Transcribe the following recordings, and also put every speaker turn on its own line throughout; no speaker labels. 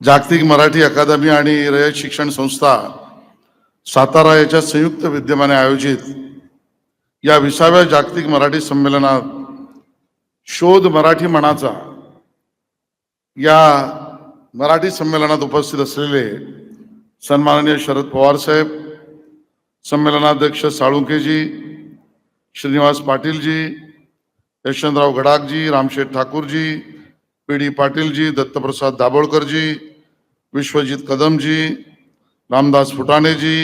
जागतिक मराठी अकादमी आणि रयत शिक्षण संस्था सातारा याच्या संयुक्त विद्यमाने आयोजित या विसाव्या जागतिक मराठी संमेलनात शोध मराठी म्हणाचा या मराठी संमेलनात उपस्थित असलेले सन्माननीय शरद पवार साहेब संमेलनाध्यक्ष साळुंकेजी श्रीनिवास पाटीलजी यशवंतराव गडाखजी रामशेठ ठाकूरजी पी डी पाटीलजी दत्तप्रसाद दाभोळकरजी विश्वजित कदमजी रामदास फुटाणेजी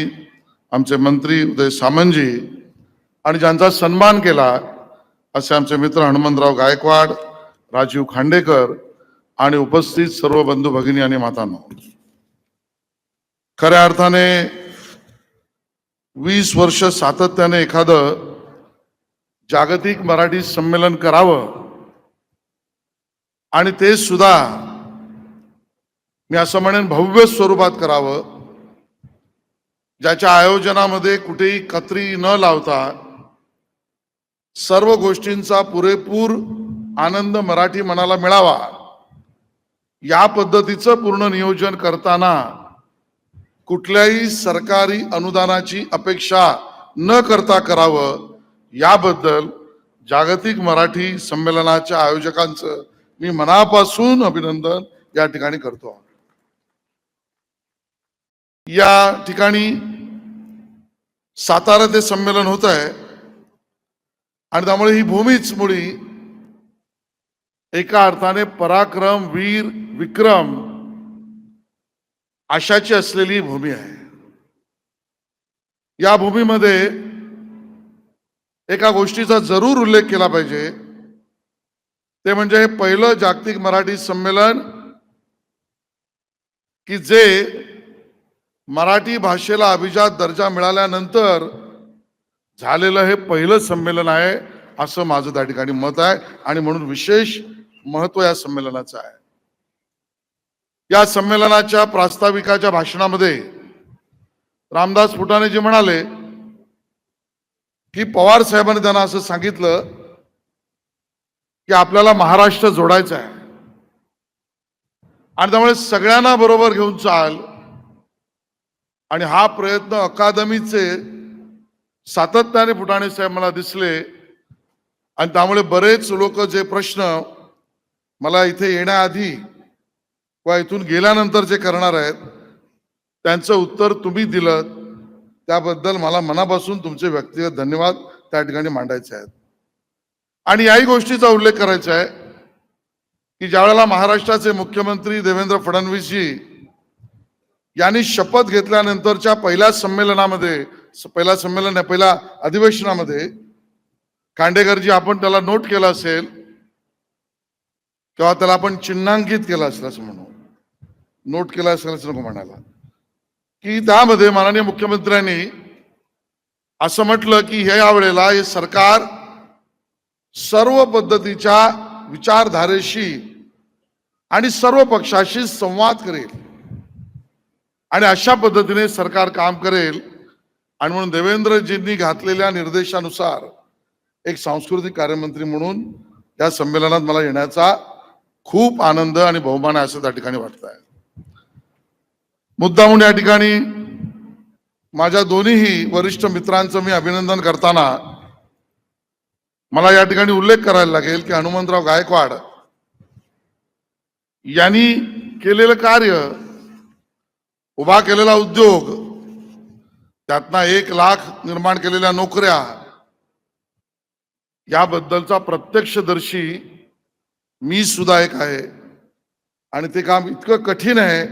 आमचे मंत्री उदय सामंतजी आणि ज्यांचा सन्मान केला असे आमचे मित्र हनुमंतराव गायकवाड राजीव खांडेकर आणि उपस्थित सर्व बंधू भगिनी आणि मातांनो. खऱ्या अर्थाने वीस वर्ष सातत्याने एखादं जागतिक मराठी संमेलन करावं आणि ते सुद्धा मी असं म्हणेन भव्य स्वरूपात करावं. ज्याच्या आयोजनामध्ये कुठेही कत्री न लावता सर्व गोष्टींचा पुरेपूर आनंद मराठी मनाला मिळावा. या पद्धतीचं पूर्ण नियोजन करताना कुठल्याही सरकारी अनुदानाची अपेक्षा न करता करावं. याबद्दल जागतिक मराठी संमेलनाच्या आयोजकांचं मी मनापासून अभिनंदन या ठिकाणी करतो. या ठिकाणी सातारा ते संमेलन होत आहे. आणि त्यामुळे ही भूमीच मुळी एका अर्थाने पराक्रम वीर विक्रम अशाची असलेली भूमी आहे. या भूमीमध्ये एका गोष्टीचा जरूर उल्लेख केला पाहिजे. ते म्हणजे हे पहिलं जागतिक मराठी संमेलन की जे मराठी भाषेला अभिजात दर्जा मिळाल्यानंतर झालेलं हे पहिलं संमेलन आहे असं माझं त्या ठिकाणी मत आहे. आणि म्हणून विशेष महत्त्व या संमेलनाचं आहे. या संमेलनाच्या प्रास्ताविकाच्या भाषणामध्ये रामदास फुटाणेजी म्हणाले की पवार साहेबांनी त्यांना असं सांगितलं की आपल्याला महाराष्ट्र जोडायचा आहे. आणि त्यामुळे सगळ्यांना बरोबर घेऊन चाल आणि हा प्रयत्न अकादमीचे सातत्याने फुटाणे साहेब मला दिसले. आणि त्यामुळे बरेच लोक जे प्रश्न मला इथे येण्याआधी किंवा इथून गेल्यानंतर जे करणार आहेत त्यांचं उत्तर तुम्ही दिलं. त्याबद्दल मला मनापासून तुमचे व्यक्तिगत धन्यवाद. त्या ठिकाणी मांडायचे आहेत. आणि याही गोष्टीचा उल्लेख करायचा आहे की ज्यावेळेला महाराष्ट्राचे मुख्यमंत्री देवेंद्र फडणवीसजी यांनी शपथ घेतल्यानंतरच्या पहिल्या संमेलनामध्ये पहिला संमेलन पहिल्या अधिवेशनामध्ये खांडेकरजी आपण त्याला नोट केला असेल किंवा त्याला आपण चिन्हांकित केलं असेल असं म्हणू नोट केला असेल असं नको म्हणायला. की त्यामध्ये माननीय मुख्यमंत्र्यांनी असं म्हटलं की हे यावेळेला हे सरकार सर्व पद्धतीच्या विचारधारेशी आणि सर्व पक्षाशी संवाद करेल. आणि अशा पद्धतीने सरकार काम करेल. आणि म्हणून देवेंद्रजींनी घातलेल्या निर्देशानुसार एक सांस्कृतिक कार्यमंत्री म्हणून या संमेलनात मला येण्याचा खूप आनंद आणि बहुमान आहे असं त्या ठिकाणी वाटत आहे मुद्दा म्हणून या ठिकाणी माझ्या दोन्हीही वरिष्ठ मित्रांचं मी अभिनंदन करताना मला या ठिकाणी उल्लेख करायला लागेल की हनुमंतराव गायकवाड यांनी केलेलं कार्य उभा केलेला उद्योग त्यातनं एक लाख निर्माण केलेल्या नोकऱ्या याबद्दलचा प्रत्यक्षदर्शी मी सुद्धा एक आहे. आणि ते काम इतकं कठीण आहे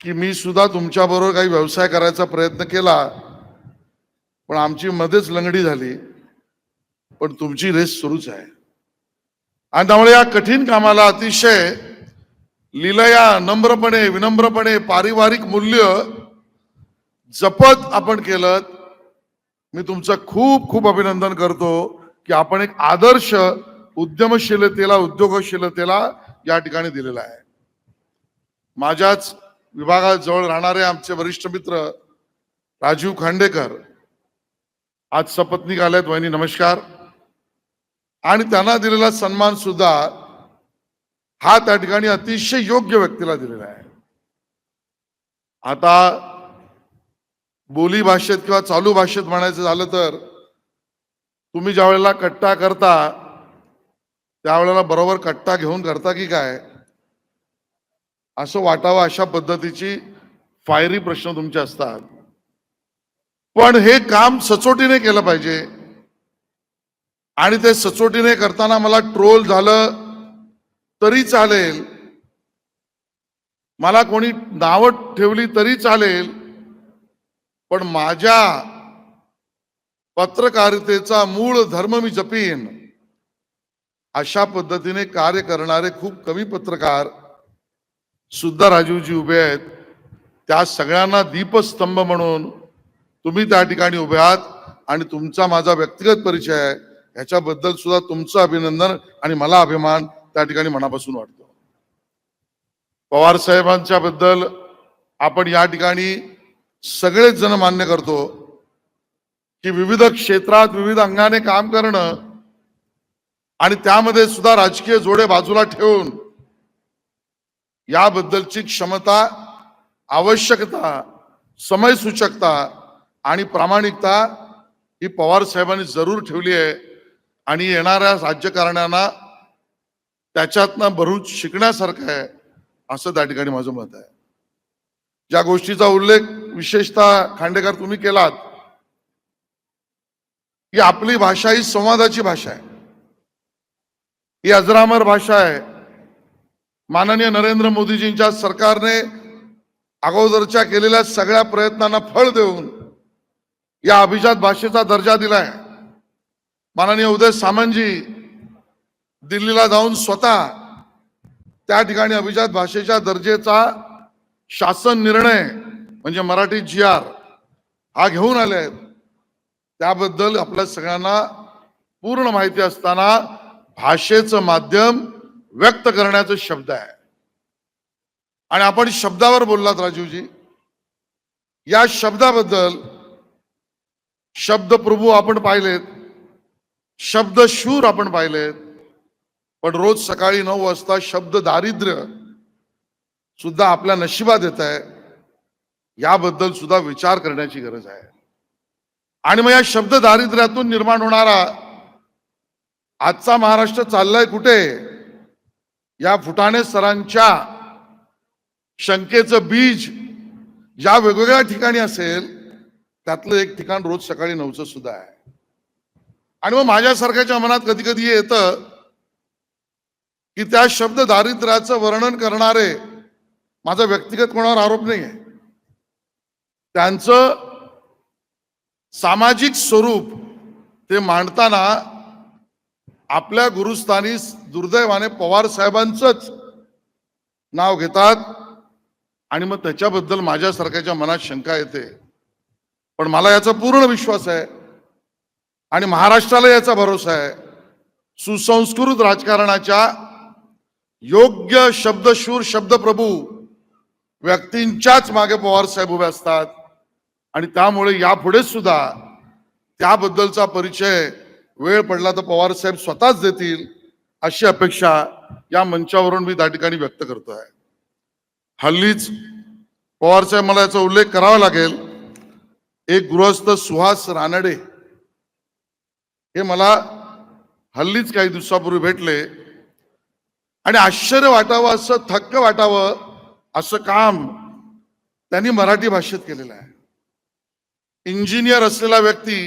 की मी सुद्धा तुमच्याबरोबर काही व्यवसाय करायचा प्रयत्न केला पण आमची मध्येच लंगडी झाली. पण तुमची रेस सुरूच आहे. आणि त्यामुळे या कठीण कामाला अतिशय लिलया नम्रपणे विनम्रपणे पारिवारिक मूल्य जपत आपण केलं मी तुमचं खूप खूप अभिनंदन करतो की आपण एक आदर्श उद्यमशीलतेला उद्योगशीलतेला या ठिकाणी दिलेला आहे. माझ्याच विभागाजवळ राहणारे आमचे वरिष्ठ मित्र राजीव खांडेकर आज सपत्नीक आल्यात वहिनी नमस्कार. आणि त्यांना दिलेला सन्मान सुद्धा हा त्या ठिकाणी अतिशय योग्य व्यक्तीला दिलेला आहे. आता बोली भाषेत किंवा चालू भाषेत म्हणायचं झालं तर तुम्ही ज्या वेळेला कट्टा करता त्यावेळेला बरोबर कट्टा घेऊन करता की काय? असं वाटावं अशा पद्धतीची फायरी प्रश्न तुमचे असतात. पण हे काम सचोटीने केलं पाहिजे. आणि ते सचोटीने करताना मला ट्रोल झालं तरी चालेल. मला कोणी नावं ठेवली तरी चालेल. पण माझ्या पत्रकारितेचा मूळ धर्म मी जपीन. अशा पद्धतीने कार्य करणारे खूप कमी पत्रकार सुद्धा राजीवजी उभे आहेत. त्या सगळ्यांना दीपस्तंभ म्हणून तुम्ही त्या ठिकाणी उभे आहात आणि तुमचा माझा व्यक्तिगत परिचय आहे. ह्याच्याबद्दल सुद्धा तुमचं अभिनंदन आणि मला अभिमान. त्या ठिकाणी मनापासून वाटतो पवार साहेबांच्या बद्दल आपण या ठिकाणी सगळेच जण मान्य करतो की विविध क्षेत्रात विविध अंगाने काम करणं आणि त्यामध्ये सुद्धा राजकीय जोडे बाजूला ठेवून याबद्दलची क्षमता आवश्यकता समयसूचकता आणि प्रामाणिकता ही पवार साहेबांनी जरूर ठेवली आहे आणि येणाऱ्या राज्यकारण्यांना त्याच्यातनं भरून शिकण्यासारखं आहे असं त्या ठिकाणी माझं मत आहे. ज्या गोष्टीचा उल्लेख विशेषतः खांडेकर तुम्ही केलात की आपली भाषा ही संवादाची भाषा आहे. ही अजरामर भाषा आहे. माननीय नरेंद्र मोदीजींच्या सरकारने अगोदरच्या केलेल्या सगळ्या प्रयत्नांना फळ देऊन या अभिजात भाषेचा दर्जा दिलाय. माननीय उदय सामंतजी दिल्लीला जाऊन स्वतः त्या ठिकाणी अभिजात भाषेच्या दर्जेचा शासन निर्णय म्हणजे मराठी जी आर हा घेऊन आले आहेत. त्याबद्दल आपल्या सगळ्यांना पूर्ण माहिती असताना भाषेचं माध्यम व्यक्त करण्याचा शब्द आहे. आणि आपण शब्दावर बोललात राजीवजी. या शब्दाबद्दल शब्द प्रभू आपण पाहिलेत शब्द शूर आपण पाहिलेत. पण रोज सकाळी नऊ वाजता शब्द दारिद्र्य सुद्धा आपल्या नशिबात येत आहे. याबद्दल सुद्धा विचार करण्याची गरज आहे. आणि मग या शब्द दारिद्र्यातून निर्माण होणारा आजचा महाराष्ट्र चाललाय कुठे? या फुटाणे सरांच्या शंकेचं बीज ज्या वेगवेगळ्या ठिकाणी असेल त्यातलं एक ठिकाण रोज सकाळी नऊचं सुद्धा आहे. आणि मग माझ्यासारख्याच्या मनात कधी कधी येतं की त्या शब्द दारिद्र्याचं वर्णन करणारे माझा व्यक्तिगत कोणावर आरोप नाही आहे त्यांचं सामाजिक स्वरूप ते मांडताना आपल्या गुरुस्थानी दुर्दैवाने पवार साहेबांचंच नाव घेतात आणि मग त्याच्याबद्दल माझ्यासारख्याच्या मनात शंका येते. पण मला याचा पूर्ण विश्वास आहे आणि महाराष्ट्राला याचा भरोसा आहे. सुसंस्कृत राजकारणाच्या योग्य शब्दशूर शब्दप्रभू व्यक्तींच्याच मागे पवार साहेब उभे असतात. आणि त्यामुळे यापुढे सुद्धा त्याबद्दलचा परिचय वेळ पडला तर पवार साहेब स्वतःच देतील अशी अपेक्षा या मंचावरून मी त्या ठिकाणी व्यक्त करतो आहे हल्लीच पवार साहेब मला याचा उल्लेख करावा लागेल. एक गृहस्थ सुहास रानडे हे मला हल्लीच काही दिवसापूर्वी भेटले. आणि आश्चर्य वाटावं असं थक्क वाटावं असं काम त्यांनी मराठी भाषेत केलेलं आहे. इंजिनियर असलेला व्यक्ती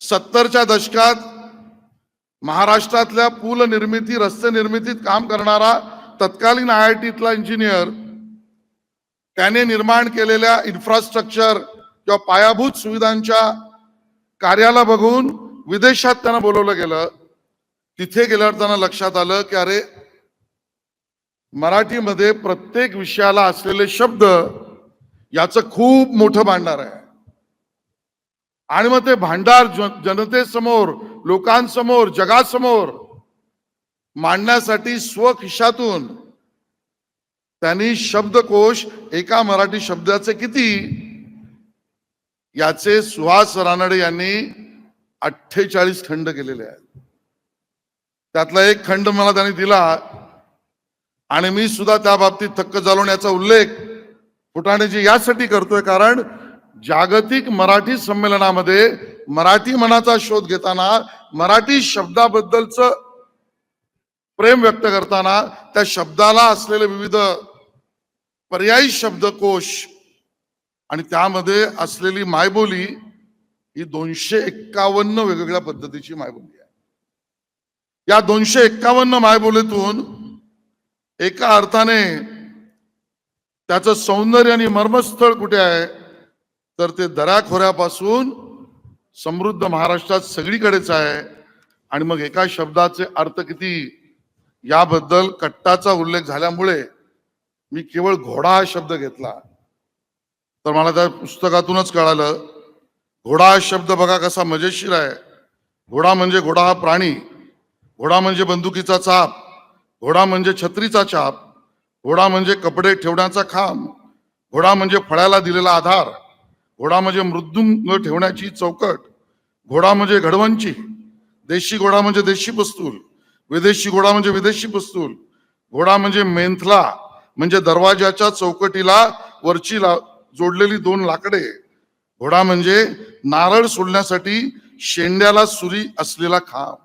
सत्तरच्या दशकात महाराष्ट्रातल्या पूल निर्मिती रस्ते निर्मितीत काम करणारा तत्कालीन आय आय टीतला इंजिनियर त्याने निर्माण केलेल्या इन्फ्रास्ट्रक्चर किंवा पायाभूत सुविधांच्या कार्याला बघून विदेशात त्यांना बोलवलं गेलं. तिथे गेल्यावर त्यांना लक्षात आलं की अरे मराठीमध्ये प्रत्येक विषयाला असलेले शब्द याचं खूप मोठं भांडार आहे. आणि मग ते भांडार जनतेसमोर लोकांसमोर जगासमोर मांडण्यासाठी स्वखिशातून त्यांनी शब्दकोश एका मराठी शब्दाचे किती? याचे सुहास रानडे यांनी अठ्ठेचाळीस खंड केलेले आहेत. त्यातला एक खंड मला त्यांनी दिला. आणि मी सुद्धा त्या बाबतीत थक्क झालो याचा उल्लेख फुटाणेजी यासाठी करतोय कारण जागतिक मराठी संमेलनामध्ये मराठी मनाचा शोध घेताना मराठी शब्दाबद्दलच प्रेम व्यक्त करताना त्या शब्दाला असलेले विविध पर्यायी शब्दकोश आणि त्यामध्ये असलेली मायबोली ही दोनशे एक्कावन्न वेगवेगळ्या पद्धतीची मायबोली आहे. या दोनशे एक्कावन्न मायबोलीतून एका अर्थाने त्याचं सौंदर्य आणि मर्मस्थळ कुठे आहे? तर ते दराखोऱ्यापासून समृद्ध महाराष्ट्रात सगळीकडेच आहे. आणि मग एका शब्दाचे अर्थ किती? याबद्दल कट्टाचा उल्लेख झाल्यामुळे मी केवळ घोडा हा शब्द घेतला. तर मला त्या पुस्तकातूनच कळालं. घोडा हा शब्द बघा कसा मजेशीर आहे. घोडा म्हणजे घोडा हा प्राणी. घोडा म्हणजे बंदुकीचा चाप घोडा म्हणजे छत्रीचा चाप घोडा म्हणजे कपडे ठेवण्याचा खांब घोडा म्हणजे फळ्याला दिलेला आधार घोडा म्हणजे मृदुंग ठेवण्याची चौकट घोडा म्हणजे घडवंची देशी घोडा म्हणजे देशी पस्तूल विदेशी घोडा म्हणजे विदेशी पस्तूल घोडा म्हणजे मेंथला म्हणजे दरवाजाच्या चौकटीला वरची ला जोडलेली दोन लाकडे घोडा म्हणजे नारळ सोडण्यासाठी शेंड्याला सुरी असलेला खांब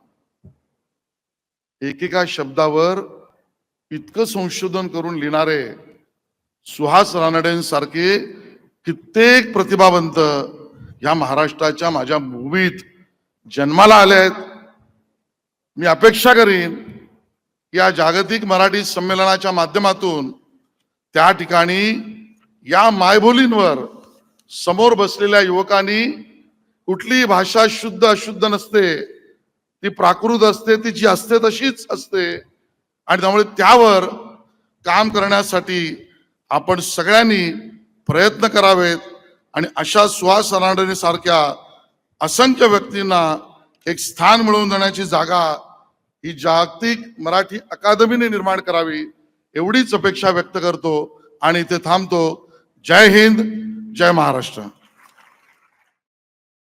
एकेका शब्दावर इतकं संशोधन करून लिहिणारे सुहास रानडेंसारखे कित्येक प्रतिभावंत या महाराष्ट्राच्या माझ्या भूमीत जन्माला आले आहेत. मी अपेक्षा करीन या जागतिक मराठी संमेलनाच्या माध्यमातून त्या ठिकाणी या मायबोलींवर समोर बसलेल्या युवकांनी कुठलीही भाषा शुद्ध अशुद्ध नसते. ती प्राकृत असते ती जी असते तशीच असते. आणि त्यामुळे त्यावर काम करण्यासाठी आपण सगळ्यांनी प्रयत्न करावेत. आणि अशा सुहास रानडे सारख्या असंख्य व्यक्तींना एक स्थान मिळवून देण्याची जागा ही जागतिक मराठी अकादमीने निर्माण करावी एवढीच अपेक्षा व्यक्त करतो आणि इथे थांबतो. जय हिंद जय महाराष्ट्र.